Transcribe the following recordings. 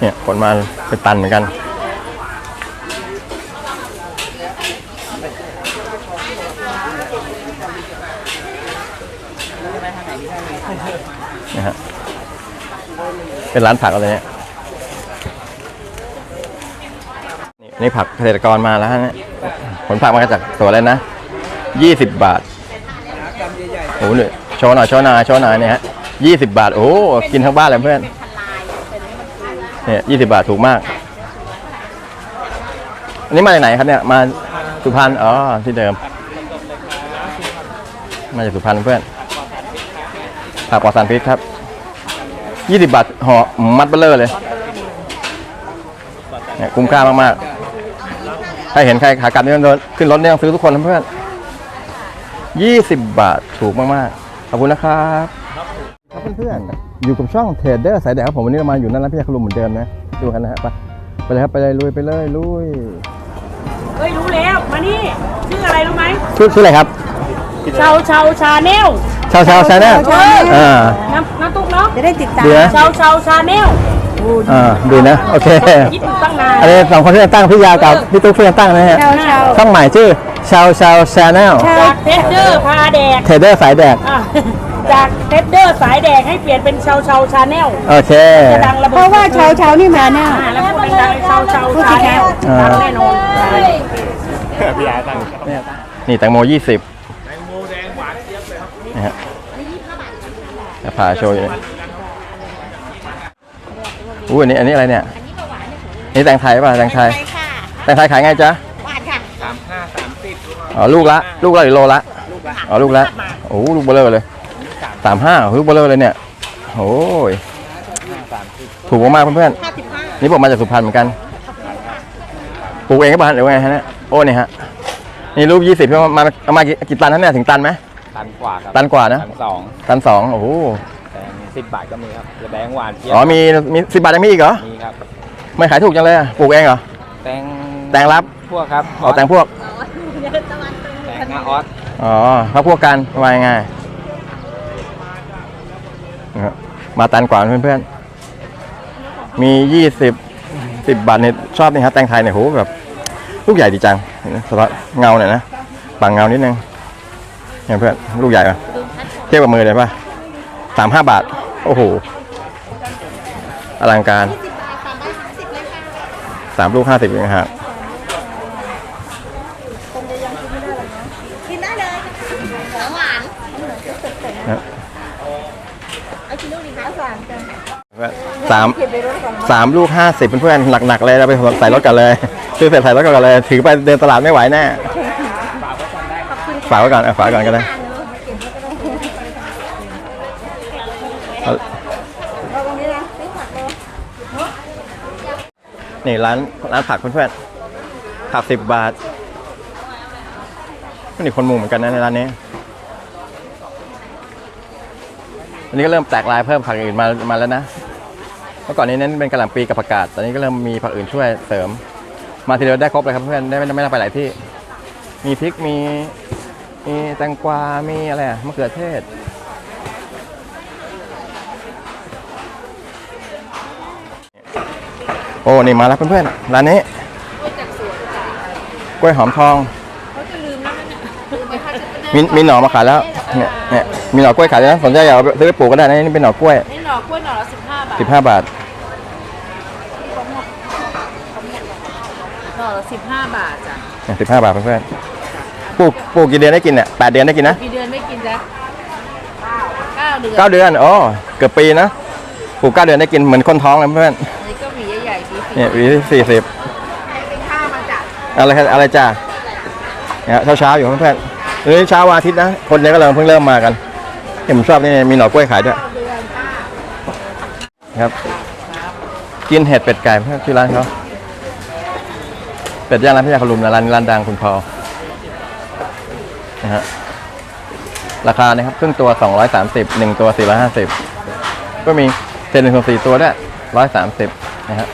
เนี่ยขนมาเป็นตันเหมือนกัน นะฮะ เป็นร้านผักอะไรเนี่ย นี่นี่ผักเกษตรกรมาแล้วฮะเนี่ยผลผักมาจากสวนเลยนะยี่สิบบาทโอ้โหเนี่ยโชว์หน่อยโชว์หน่อยโชว์หน่อยเนี่ยฮะยี่สิบบาท โอ้ กินทั้งบ้านเลยเพื่อน เนี่ยยี่สิบาทถูกมาก อันนี้มาจากไหนครับเนี่ย มาสุพรรณ อ๋อ ที่เดิม มาจากสุพรรณเพื่อนผักปลอดสารพิษครับยี่สิบบาทห่อมัดเบลเลอร์เลย เนี่ยคุ้มค่ามากๆ ถ้าเห็นใครขากลับนี่ต้องเดินขึ้นรถเนี่ยต้องซื้อทุกคนนะเพื่อนยี่สิบบาทถูกมากๆ ขอบคุณนะครับ เพื่อนๆ อยู่กับช่องเทรดเดอร์สายแดกครับผมวันนี้เรามาอยู่นั่นร้านพี่ยาคลุมเหมือนเดิมนะ ดูกันนะฮะไปไปเลยครับไปเลยลุยไปเลยลุยเฮ้ยรู้แล้วมานี่ชื่ออะไรรู้ไหมชื่อชื่ออะไรครับชาวชาวชาแนลชาวชาวชาแนลเฮ้ยอ่าน้ำน้ำตุ๊กเนาะจะได้ติดตามเดี๋ยวนะชาวชาวชาแนลอ่าดีนะโอเคคิดอยู่ตั้งนานอันนี้สองคนที่จะตั้งพี่ยาวกับพี่ตุ๊กช่วยกันตั้งนะฮะชาวชาวช่องใหม่ชื่อชาวชาวชาแนลจากเทสเดอร์พาแดกเทรดเดอร์สายแดกอะ จากเทสเดอร์สายแดกให้เปลี่ยนเป็นชาวชาวชาแนลโอเค จะดังระเบิดเพราะว่าชาวชาวนี่มาแน่ อ่าแล้วพูดดังๆชาวชาวชาแนลอ่า ดังแน่นอนนี่แตงโมยี่สิบแตงโมแดงหวานเจี๊ยบเลยครับนี่ฮะจะพาโชว์อยู่นี่อู้อันนี้อันนี้อะไรเนี่ย นี่แตงไทยป่ะแตงไทยแตงไทยขายไงจ๊ะหวานค่ะอ๋อลูกละ ลูกละหรือโลละ อ๋อลูกละ โอ้โหลูกเบลเลอร์เลย สามห้าลูกเบลเลอร์เลยเนี่ยโอ้ยถูกมากๆเพื่อนๆนี่ผมมาจากสุพรรณเหมือนกันปลูกเองก็บ้านหรือว่าไงฮะเนี่ยโอ้นี่ฮะนี่ลูกยี่สิบพี่มามาเอามากี่กี่ตันนะเนี่ยถึงตันไหมตันกว่าครับตันกว่านะตันสองตันสองโอ้โหแต่สิบบาทก็มีครับจะแบงค์หวานเจี๊ยบอ๋อมีมีสิบบาทยังมีอีกเหรอมีครับไม่ขายถูกจังเลยอะปลูกเองเหรอแตงแตงรับพวกครับอ๋อแตงพวกแตงงาออสอ๋อเขาพวกกันว่ายังไง นะครับมาตันกว่าเพื่อนๆ มียี่สิบสิบบาทเนี่ยชอบนี่ครับแตงไทยเนี่ยโหแบบลูกใหญ่ดีจังเห็นไหมสะท้อนเงาหน่อยนะบังเงานิดนึงเนี่ยเพื่อนลูกใหญ่ปะเทียบกับมือเลยปะสามห้าบาท โอ้โหอลังการสามลูกห้าสิบเองฮะ กินได้เลยของหวาน นะ เอาชิ้นลูกนี้ค่ะสามจ้ะ สามสามลูกห้าสิบเป็นเพื่อนหนักๆเลยเราไปใส่รถกันเลยซื้อเสร็จใส่รถกันเลย ถือไปเดินตลาดไม่ไหวแน่ฝากไว้ก่อนเอาฝากก่อนก็ได้เอาเอาตรงนี้นะซื้อผักเลยนี่ร้านร้านผักเพื่อนๆผักสิบบาทนี่คนมุงเหมือนกันนะในร้านนี้อันนี้ก็เริ่มแตกลายเพิ่มผักอื่นมามาแล้วนะ เมื่อก่อนนี้เน้นเป็นกระหล่ำปีกับผักกาดตอนนี้ก็เริ่มมีผักอื่นช่วยเสริม มาทีเดียวได้ครบเลยครับเพื่อนได้ไม่ไม่ต้องไปหลายที่ มีพริกมีมีแตงกวา มีอะไรอะมะเขือเทศโอ้นี่มาแล้วเพื่อนๆร้านนี้กล้วยหอมทองมีมีหน่อมาขายแล้วเนี่ยเนี่ยมีหน่อกล้วยขายแล้วยนะสนใจอยากเอาไปซื้อไปปลูกก็ได้นะนี่เป็นหน่อกล้วย นี่หน่อกล้วยหน่อละสิบห้าบาท สิบห้าบาทหน่อละสิบห้าบาทจ้ะสิบห้าบาทเพื่อนๆปลูกปลูกกี่เดือนได้กินเนี่ยแปดเดือนได้กินนะกี่เดือนไม่กินจ๊ะเก้าเดือนเก้าเดือนอ๋อเกือบปีนะปลูกเก้าเดือนได้กินเหมือนคนท้องเลยเพื่อนอันนี้ก็หวีใหญ่ๆดีสิเนี่ยวีสี่สิบอะไรอะไรจ้าเนี่ยเช้าเช้าๆอยู่เพื่อนๆเฮ้ยเช้าวันอาทิตย์นะ คนเนี่ยก็เริ่มเพิ่งเริ่มมากันเห็นผมชอบนี่มีหน่อกล้วยขายด้วย ครับ กินเห็ดเป็ดไก่เพื่อนที่ร้านเขาเป็ดย่างร้านพี่ยาคลุมนะร้านนี้ร้านดังคุณพอนะฮะราคานะครับครึ่งตัว 230หนึ่งตัว 450 ก็มีเศษหนึ่งส่วนสี่ตัวด้วย130 นะฮะ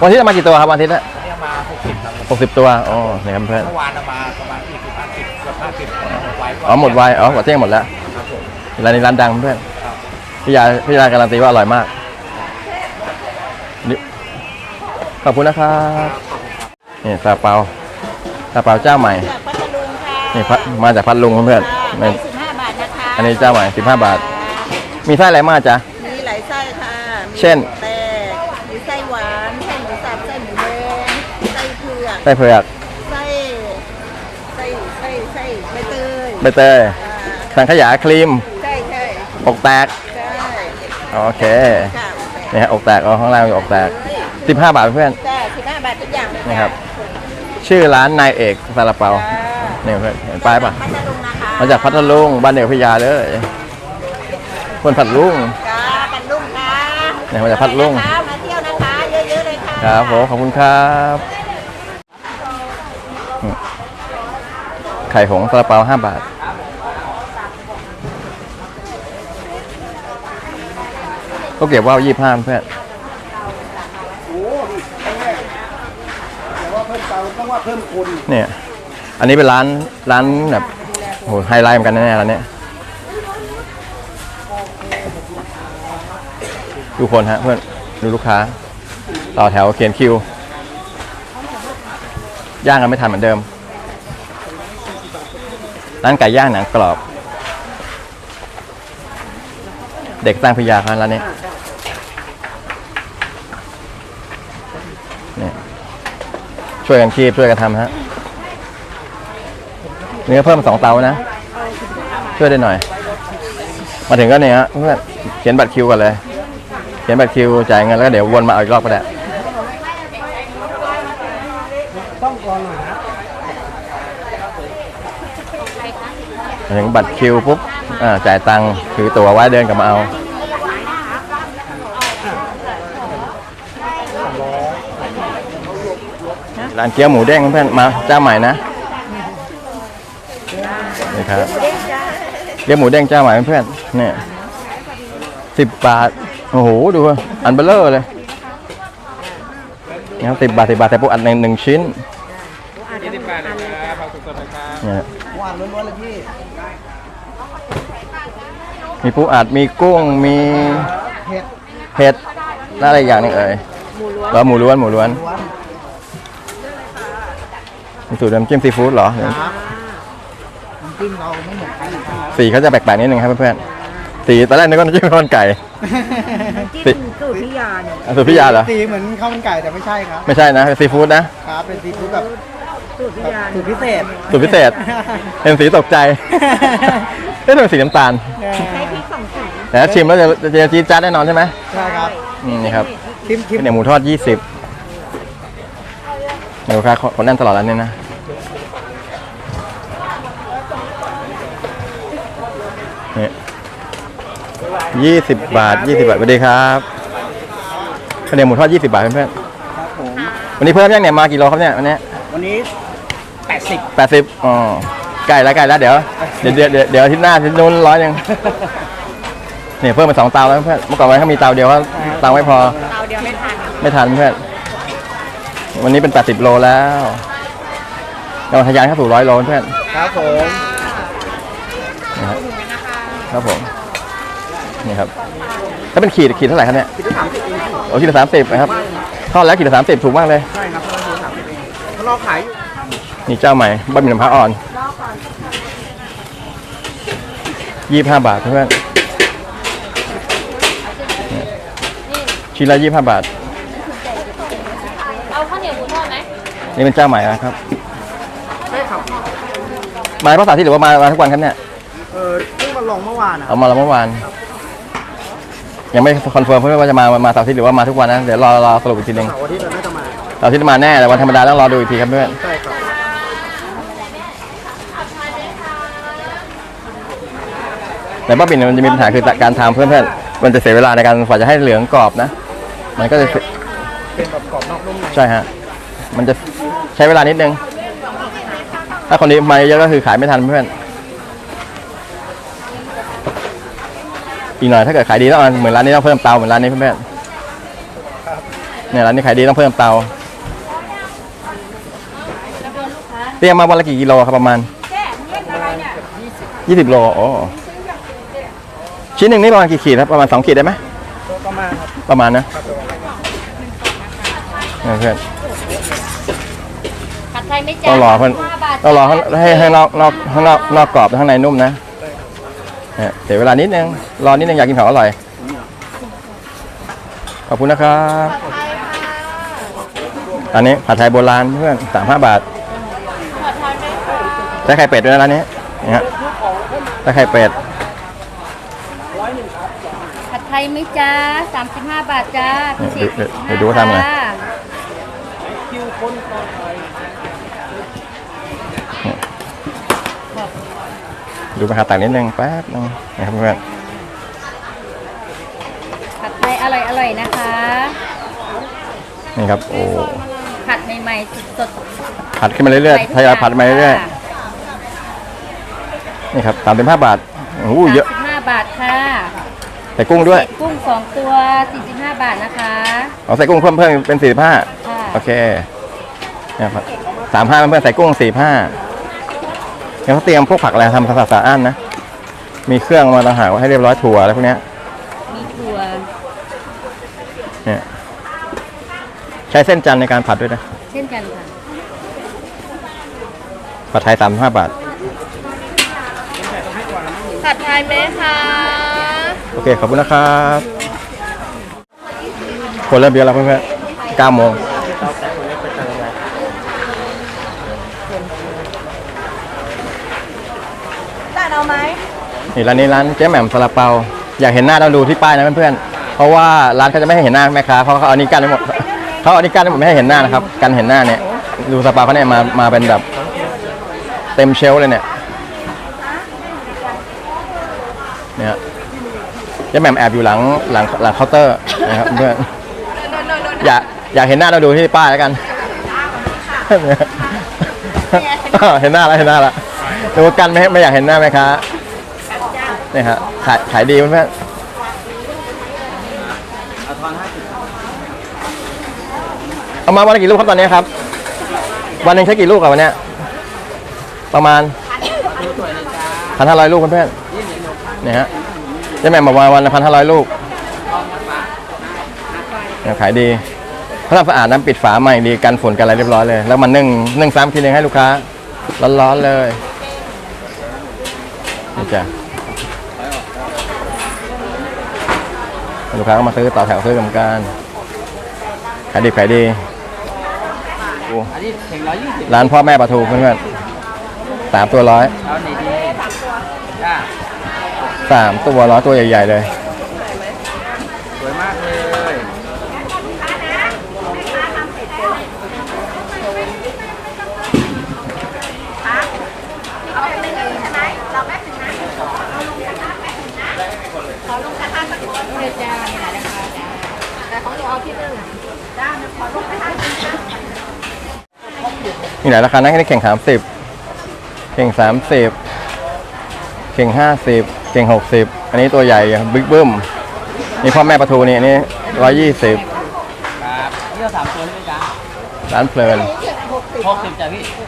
วันอาที่จะมากี่ตัวครับวันอาทิตย์ละเนี่ยมาหกสิบครับหกสิบตัวอ๋อนี่ครับเพื่อนเมื่อวานเอามาประมาณสี่สิบห้าสิบเกือบห้าสิบหมดไวอ๋อหมดไวอ๋อหมดเที่ยงหมดแล้วค รับผมร้านนี้ร้านดังเพื่อนพี่ยาพี่ยาการันตีว่าอร่อยมากนี่ขอบคุณนะครับนี่ซาเปาซาเปาเจ้าใหม่จากพัทลุงค่ะนี่พัดมาจากพัดลุงเพื่อนๆในนี่สิบห้าบาทนะคะอันนี้เจ้าใหม่15บาท มีไส้อะไรมากจ๊ะมีหลายไส้ค่ะมีเช่นแตกมีไส้หวานไส้หมูสับไส้หมูแดงไส้เผือกไส้เผือกไส้ไส้ไส้ไส้ใบเตยใบเตยอ่าสังขยาครีมใช่ใช่ อกแตกใช่โอเคค่ะนี่ฮะอกแตกเอาข้างล่างมีอกแตก15 บาทเพื่อนจ้าสิบห้าบาททุกอย่างเลยนี่ครับ ชื่อร้านนายเอกซาลาเปาจ้านี่เพื่อนเห็นป้ายป่ะพัทลุงนะคะมาจากพัทลุงบ้านเดียวพิยาเลยคนพัทลุงจ้ากันลุงค่ะเนี่ยมาจากพัทลุงนะคะมาเที่ยวนะคะเยอะๆเลยค่ะครับผมขอบคุณครับอืมไข่หงส์ซาลาเปาห้าบาท ก็เก็บว่าวยี่ห้าเพื่อนเนี่ย อันนี้เป็นร้านร้านแบบโหไฮไลท์เหมือนกันแน่ๆร้านเนี้ยดูคนฮะเพื่อนดูลูกค้า ต่อแถวเขียนคิว ย่างกันไม่ทันเหมือนเดิม ร้านไก่ย่างหนังกรอบ เด็กสร้างพยาครับร้านนี้ ช่วยกันคีบช่วยกันทำฮะเนื้อเพิ่มสองเตานะ ช่วยได้หน่อย มาถึงก็เนี่ยฮะเพื่อนเขียนบัตรคิวก่อนเลย เขียนบัตรคิวจ่ายเงินแล้วก็เดี๋ยววนมาเอาอีกรอบก็ได้มาถึงบัตรคิวปุ๊บอ่าจ่ายตังค์ถือตั๋วไว้เดินกลับมาเอา ร้านเกี๊ยวหมูเด้งเพื่อนมาเจ้าใหม่นะนี่ครับเกี๊ยวหมูเด้งเจ้าใหม่เพื่อนเนี่ยสิบบาทโอ้โหดูว่าอันเบลเลอร์เลยนี่ครับสิบบาทสิบบาทแต่พวกอันหนึ่งหนึ่งชิ้นยี่สิบบาทนะครับผักสดๆนะครับเนี่ยหวานล้วนๆเลยพี่มีปูอัดมีกุ้งมีเผ็ดเผ็ดแล้วอะไรอีกอย่างหนึงเอ่ยแล้วหมูล้วนหมูล้วนล้วน มีสูตรน้ำจิ้มซีฟู้ดเหรอครับน้ำจิ้มเราไม่เหมือนใครครับสีเขาจะแปลกๆนิดนึงครับเพื่อนๆสีตอนแรกนึกว่าน้ำจิ้มข้าวมันไก่จิ้มสูตรพิยาเนี่ยอะสูตรพิยาเหรอสีเหมือนข้าวมันไก่แต่ไม่ใช่ครับไม่ใช่นะเป็นซีฟู้ดนะครับเป็นซีฟู้ดแบบสูตรพิยาสูตรพิเศษสูตรพิเศษเห็นสีตกใจเอ๊ะทำไมสีน้ำตาลใช้พริกสองสีแต่ถ้าชิมแล้วจะจะจะจี๊ดจ๊าดแน่นอนใช่ไหมใช่ครับอืมนี่ครับชิมชิมข้าวเหนียวหมูทอด 20เดี๋ยวลูกค้าคนแน่นตลอดแล้วนี่นะ นี่ยี่สิบบาทยี่สิบบาทสวัสดีครับข้าวเหนียวหมูทอดยี่สิบบาทเพื่อนครับผมๆวันนี้เพิ่มยังเนี่ยมากี่โลครับเนี่ยวันนี้วันนี้แปดสิบแปดสิบอ๋อใกล้แล้วใกล้แล้วเดี๋ยวเดี๋ยวเดี๋ยวเดี๋ยวเดี๋ยวอาทิตย์หน้าอาทิตย์นู้นร้อยยังเนี่ยเพิ่มมาสองเตาแล้วเพื่อนเมื่อก่อนไว้เขามีเตาเดียวว่าเตาไม่พอ เตาเดียวไม่ทันไม่ทันเพื่อนวันนี้เป็น 80 โลแล้วเราทะยานเข้าสู่ร้อยโลเพื่อนครับผมนะครับ ครับผมนี่ครับถ้าเป็นขีดขีดเท่าไหร่ครับเนี่ยคิดได้สามสิบเองพี่โอ้ขีดละสามสิบนะครับทอดแล้วขีดละสามสิบถูกมากเลยใช่ครับเราคิดสามสิบเองเขารอขายอยู่นี่เจ้าใหม่บะหมี่น้ำพร้าอ่อนยี่ห้าบาทเพื่อนเนี่ยชิ้นละยี่ห้าบาทเอาข้าวเหนียวหมูทอดไหมนี่เป็นเจ้าใหม่นะครับใช่ครับมาเพราะสาธิตหรือว่ามามาทุกวันครับเนี่ยเออเพิ่งมา ลองเมื่อวานอะเอามาแล้วเมื่อวาน ยังไม่คอนเฟิร์มเพื่อนว่าจะมามาเสาร์อาทิตย์หรือว่ามาทุกวันนะเดี๋ยวรอรอสรุปอีกทีหนึงเสาร์อาทิตย์เราน่าจะมาเสาร์อาทิตย์มาแน่แต่วันธรรมดาต้องรอดูอีกทีครับเพื่อนใช่ครับแต่บ้าบินมันจะมีปัญหาคือการทำเพื่อนๆมันจะเสียเวลาในการกว่าจะให้เหลืองกรอบนะ มันก็จะเป็นแบบกรอบนอกนุ่มในใช่ฮะมันจะใช้เวลานิดนึง ถ้าคนนี้มาเยอะก็คือขายไม่ทันเพื่อน อีกหน่อยถ้าเกิดขายดีต้องเอาเหมือนร้านนี้ต้องเพิ่มเตาเหมือนร้านนี้เพื่อนๆเนี่ยร้านนี้ขายดีต้องเพิ่มเตาเตรียมมาวันละกี่กิโลครับประมาณยี่สิบโลโอ้ชิ้นหนึ่งนี่ประมาณกี่ขีดครับประมาณสองขีดได้ไหมประมาณครับประมาณนะเนี่ยเพื่อนผัดไทยไม่ต้จ้าองรอเพื่อนห้าบาทต้องรอให้ให้ให้นอกนอกข้างนอกนอกกรอบข้างในนุ่มนะเนี่ยเสียเวลานิดนึง รอนิดนึงอยากกินของอร่อย ขอบคุณนะครับ อันนี้ผัดไทยโบราณเพื่อนสามห้าบาทใช้ไข่เป็ดด้วยนะร้านนี้นี่ฮะใช้ไข่เป็ด ผัดไทยไม่จ้าสามสิบห้าบาทจ้าพิเศษเดี๋ยวเดี๋ยวดูว่าทำไงจ้า ดูราคาต่างนิดนึงแป๊บนึงนะครับเพื่อนผัดไทยอร่อยอร่อยๆนะคะ นี่ครับโอ้ผัดใหม่ๆสดผัดขึ้นมาเรื่อยๆทยอยผัดมาเรื่อยๆนี่ครับสามสิบห้าบาทโอ้โหเยอะสามสิบห้าบาทค่ะใส่กุ้งด้วยเศษกุ้งสองตัวสี่สิบห้าบาทนะคะเอาใส่กุ้งเพิ่มเพิ่มเป็นสี่สิบห้าค่ะโอเคเนี่ยครับสามห้าเพื่อนๆใส่กุ้งสี่ห้า เนี่ยเขาเตรียมพวกผักอะไรทำสะอาดๆอันนะ มีเครื่องมาต่างหากไว้ให้เรียบร้อยถั่วอะไรพวกเนี้ย มีถั่วเนี่ยใช้เส้นจันทร์ในการผัดด้วยนะ เช่นกันค่ะผัดไทยสามห้าบาท ผัดไทยไหมคะโอเค ขอบคุณนะครับ คนเริ่มเยอะแล้วเพื่อนๆเก้าโมง จ่าเอาไหม นี่ร้านนี้ร้านเจ๊แหม่มซาลาเปา อยากเห็นหน้าต้องดูที่ป้ายนะเพื่อนๆเพราะว่าร้านเขาจะไม่ให้เห็นหน้าแม่ค้าเพราะเขาเอานี้กั้นไว้หมดเขาเอานี้กั้นไว้หมดไม่ให้เห็นหน้านะครับกันเห็นหน้าเนี่ยดูซาลาเปาเขาเนี่ยมามาเป็นแบบเต็มเชลฟ์เลยเนี่ยเนี่ยเจ๊แหม่มแอบอยู่หลังหลังหลังเคาน์เตอร์นะครับเพื่อนอยากอยากเห็นหน้าต้องดูที่ป้ายแล้วกัน เห็นหน้าแล้วเห็นหน้าแล้วดูว่ากันไม่ให้ไม่อยากเห็นหน้าไหมคะ นี่ยฮะขายขายดีเพื่อนเอามาวันละกี่ลูกครับตอนนี้ครับ วันหนึ่งใช้กี่ลูกอะวันเนี้ยประมาณพันห้าร้อยลูกเพื่อนๆนี่ยฮะเจ๊แม่มบอกว่าวันละพันห้าร้อยลูกขายดีเขาทำสะอาดน้ำปิดฝาใหม่ดีกันฝุ่นกันอะไรเรียบร้อยเลย แล้วมันนึ่งนึ่งซ้ำทีนึงให้ลูกค้าร้อนๆเลยนี่จ้ะ ลูกค้าก็มาซื้อต่อแถวซื้อกันเหมือนกันขายดีขายดีดูอันนี้เข่งร้อยยี่สิบร้านพ่อแม่ปลาทูเพื่อนๆสามตัวร้อยเอาไหนดีจ้าสามตัวร้อยตัวใหญ่ๆเลยสวยมากเลย มีหลายราคานะนี่เข่งสามสิบเข่งสามสิบเข่งห้าสิบเข่งหกสิบอันนี้ตัวใหญ่บิ๊กบึ้มนี่พ่อแม่ปลาทูนี่อันนี้ร้อยยี่สิบครับนี่เราสามตัวใช่ไหมจ๊ะร้านเพลินหกสิบจ้ะพี่